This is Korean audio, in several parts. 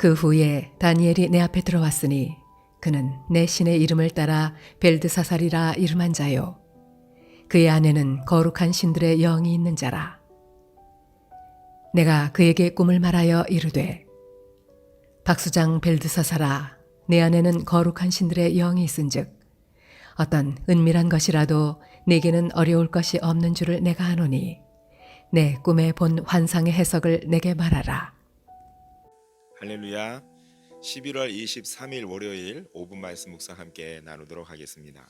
그 후에 다니엘이 내 앞에 들어왔으니 그는 내 신의 이름을 따라 벨드사살이라 이름한 자요. 그의 안에는 거룩한 신들의 영이 있는 자라. 내가 그에게 꿈을 말하여 이르되 박수장 벨드사살아 내 안에는 거룩한 신들의 영이 있은즉 어떤 은밀한 것이라도 내게는 어려울 것이 없는 줄을 내가 아노니 내 꿈에 본 환상의 해석을 내게 말하라. 할렐루야. 11월 23일 월요일 5분 말씀 묵상 함께 나누도록 하겠습니다.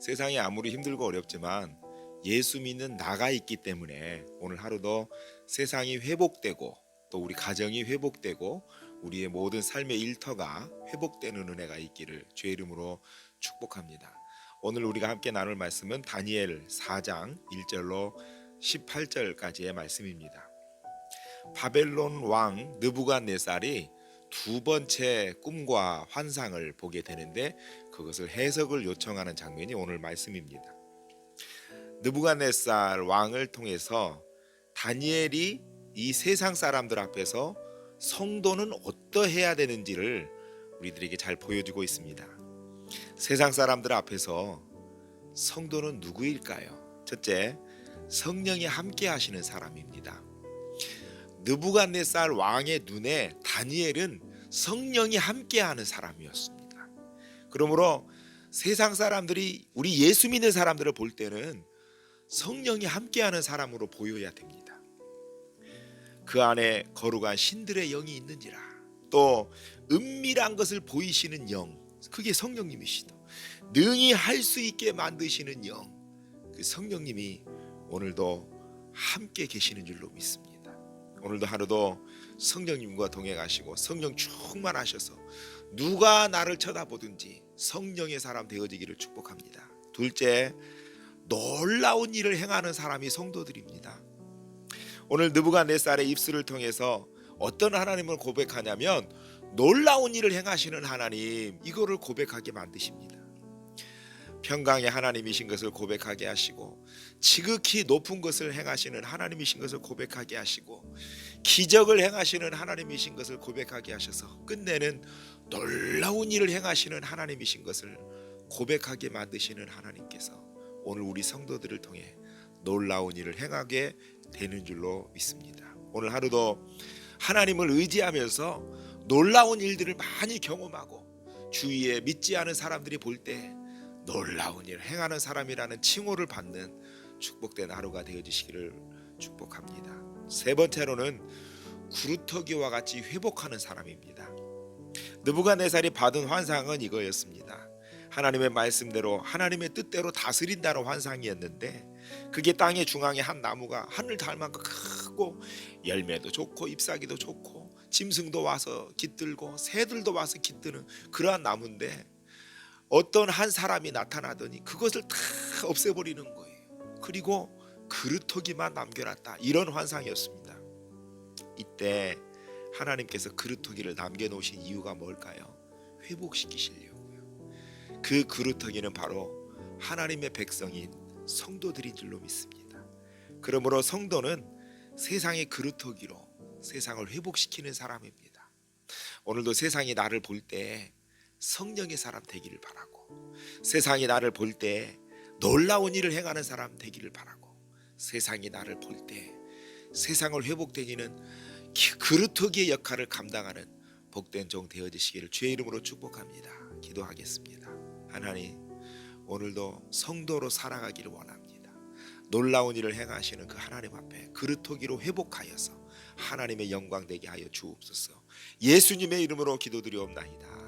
세상이 아무리 힘들고 어렵지만 예수 믿는 나가 있기 때문에 오늘 하루도 세상이 회복되고 또 우리 가정이 회복되고 우리의 모든 삶의 일터가 회복되는 은혜가 있기를 주의 이름으로 축복합니다. 오늘 우리가 함께 나눌 말씀은 다니엘 4장 1절로 18절까지의 말씀입니다. 바벨론 왕 느부갓네살이 두 번째 꿈과 환상을 보게 되는데 그것을 해석을 요청하는 장면이 오늘 말씀입니다. 느부갓네살 왕을 통해서 다니엘이 이 세상 사람들 앞에서 성도는 어떠해야 되는지를 우리들에게 잘 보여주고 있습니다. 세상 사람들 앞에서 성도는 누구일까요? 첫째, 성령이 함께 하시는 사람입니다. 느부갓네살 왕의 눈에 다니엘은 성령이 함께하는 사람이었습니다. 그러므로 세상 사람들이 우리 예수 믿는 사람들을 볼 때는 성령이 함께하는 사람으로 보여야 됩니다. 그 안에 거룩한 신들의 영이 있는지라 또 은밀한 것을 보이시는 영 그게 성령님이시다. 능히 할 수 있게 만드시는 영 그 성령님이 오늘도 함께 계시는 줄로 믿습니다. 오늘도 하루도 성령님과 동행하시고 성령 충만하셔서 누가 나를 쳐다보든지 성령의 사람 되어지기를 축복합니다. 둘째, 놀라운 일을 행하는 사람이 성도들입니다. 오늘 느부갓네살의 입술을 통해서 어떤 하나님을 고백하냐면 놀라운 일을 행하시는 하나님 이거를 고백하게 만드십니다. 평강의 하나님이신 것을 고백하게 하시고 지극히 높은 것을 행하시는 하나님이신 것을 고백하게 하시고 기적을 행하시는 하나님이신 것을 고백하게 하셔서 끝내는 놀라운 일을 행하시는 하나님이신 것을 고백하게 만드시는 하나님께서 오늘 우리 성도들을 통해 놀라운 일을 행하게 되는 줄로 믿습니다. 오늘 하루도 하나님을 의지하면서 놀라운 일들을 많이 경험하고 주위에 믿지 않은 사람들이 볼 때 놀라운 일을 행하는 사람이라는 칭호를 받는 축복된 하루가 되어지시기를 축복합니다. 세 번째로는 구루터기와 같이 회복하는 사람입니다. 느부갓네살이 받은 환상은 이거였습니다. 하나님의 말씀대로 하나님의 뜻대로 다스린다는 환상이었는데 그게 땅의 중앙에 한 나무가 하늘 닮만큼 크고 열매도 좋고 잎사귀도 좋고 짐승도 와서 깃들고 새들도 와서 깃드는 그러한 나무인데 어떤 한 사람이 나타나더니 그것을 다 없애버리는 거예요. 그리고 그루터기만 남겨놨다. 이런 환상이었습니다. 이때 하나님께서 그루터기를 남겨놓으신 이유가 뭘까요? 회복시키시려고요. 그 그루터기는 바로 하나님의 백성인 성도들인 줄로 믿습니다. 그러므로 성도는 세상의 그루터기로 세상을 회복시키는 사람입니다. 오늘도 세상이 나를 볼 때 성령의 사람 되기를 바라고 세상이 나를 볼 때 놀라운 일을 행하는 사람 되기를 바라고 세상이 나를 볼 때 세상을 회복되기는 그루터기의 역할을 감당하는 복된 종 되어지시기를 주의 이름으로 축복합니다. 기도하겠습니다. 하나님 오늘도 성도로 살아가기를 원합니다. 놀라운 일을 행하시는 그 하나님 앞에 그루터기로 회복하여서 하나님의 영광 되게 하여 주옵소서. 예수님의 이름으로 기도드리옵나이다.